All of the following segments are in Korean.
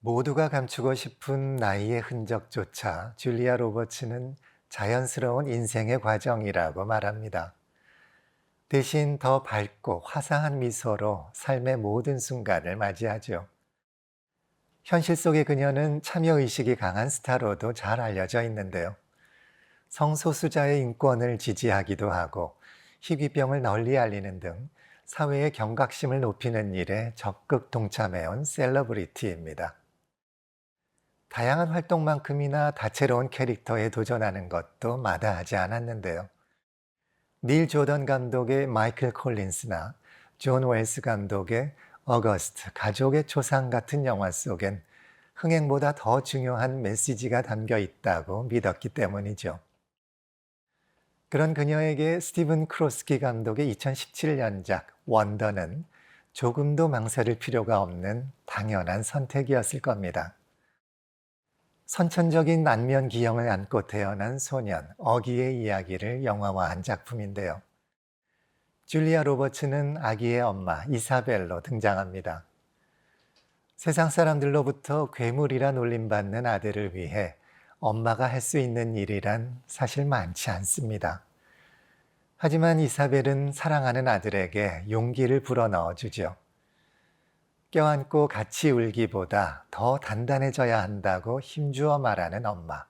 모두가 감추고 싶은 나이의 흔적조차 줄리아 로버츠는 자연스러운 인생의 과정이라고 말합니다. 대신 더 밝고 화사한 미소로 삶의 모든 순간을 맞이하죠. 현실 속의 그녀는 참여 의식이 강한 스타로도 잘 알려져 있는데요. 성소수자의 인권을 지지하기도 하고 희귀병을 널리 알리는 등 사회의 경각심을 높이는 일에 적극 동참해온 셀러브리티입니다. 다양한 활동만큼이나 다채로운 캐릭터에 도전하는 것도 마다하지 않았는데요. 닐 조던 감독의 마이클 콜린스나 존 웰스 감독의 어거스트 가족의 초상 같은 영화 속엔 흥행보다 더 중요한 메시지가 담겨 있다고 믿었기 때문이죠. 그런 그녀에게 스티븐 크로스키 감독의 2017년작 원더는 조금도 망설일 필요가 없는 당연한 선택이었을 겁니다. 선천적인 안면 기형을 안고 태어난 소년 어기의 이야기를 영화화한 작품인데요. 줄리아 로버츠는 아기의 엄마 이사벨로 등장합니다. 세상 사람들로부터 괴물이라 놀림받는 아들을 위해 엄마가 할 수 있는 일이란 사실 많지 않습니다. 하지만 이사벨은 사랑하는 아들에게 용기를 불어넣어 주죠. 껴안고 같이 울기보다 더 단단해져야 한다고 힘주어 말하는 엄마.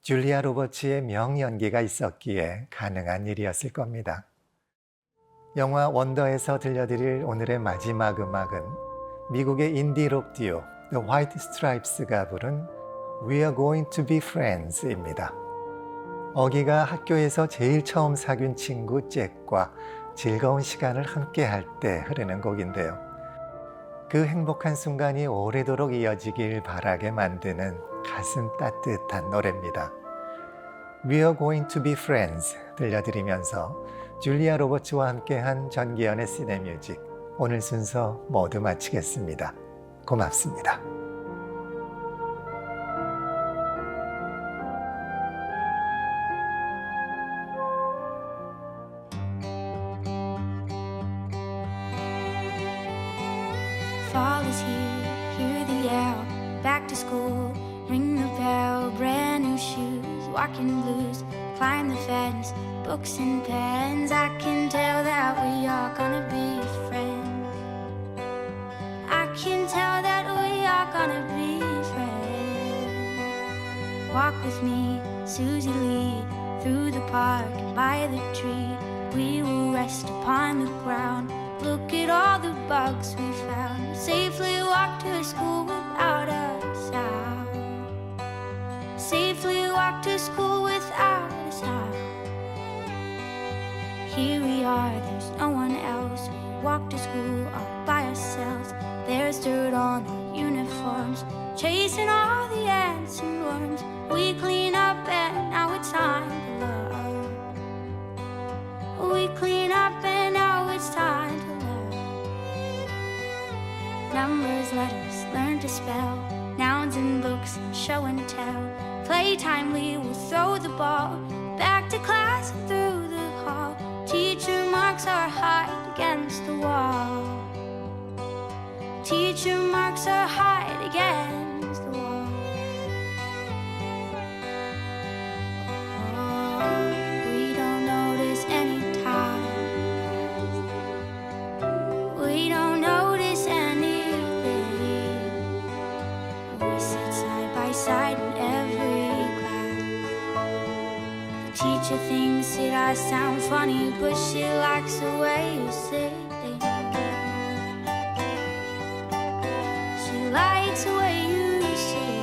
줄리아 로버츠의 명연기가 있었기에 가능한 일이었을 겁니다. 영화 원더에서 들려드릴 오늘의 마지막 음악은 미국의 인디록 듀오 The White Stripes가 부른 We Are Going to Be Friends입니다. 어기가 학교에서 제일 처음 사귄 친구 잭과 즐거운 시간을 함께 할 때 흐르는 곡인데요. 그 행복한 순간이 오래도록 이어지길 바라게 만드는 가슴 따뜻한 노래입니다. We are going to be friends 들려드리면서 줄리아 로버츠와 함께한 전기현의 시네뮤직 오늘 순서 모두 마치겠습니다. 고맙습니다. Is here, hear the yell. Back to school, ring the bell. Brand new shoes, walking blues. Climb the fence, books and pens. I can tell that we are gonna be friends. I can tell that we are gonna be friends. Walk with me, Susie Lee, through the park by the tree. We will rest upon the ground. Look at all the bugs we found. Safely walk to school without a sound. Safely walk to school without a sound. Here we are, there's no one else. We walk to school all by ourselves. There's dirt on our uniforms, chasing all the ants and worms. We clean up and now it's time to love. Numbers, letters, learn to spell. Nouns and books show and tell. Playtime, we will throw the ball. Back to class through the hall. Teacher marks our height against the wall. Teacher marks our height against Teacher thinks that I sound funny, but she likes the way you say. She likes the way you say.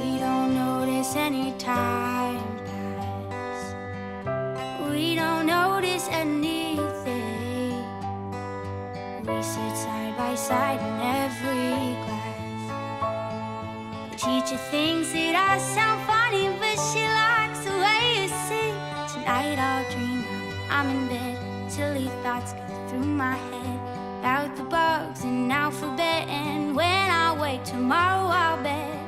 We don't notice any time side in every class. The teacher thinks that I sound funny, but she likes the way you sing. Tonight I'll dream I'm in bed. Silly thoughts go through my head about the bugs and alphabet. And when I wake tomorrow, I'll bet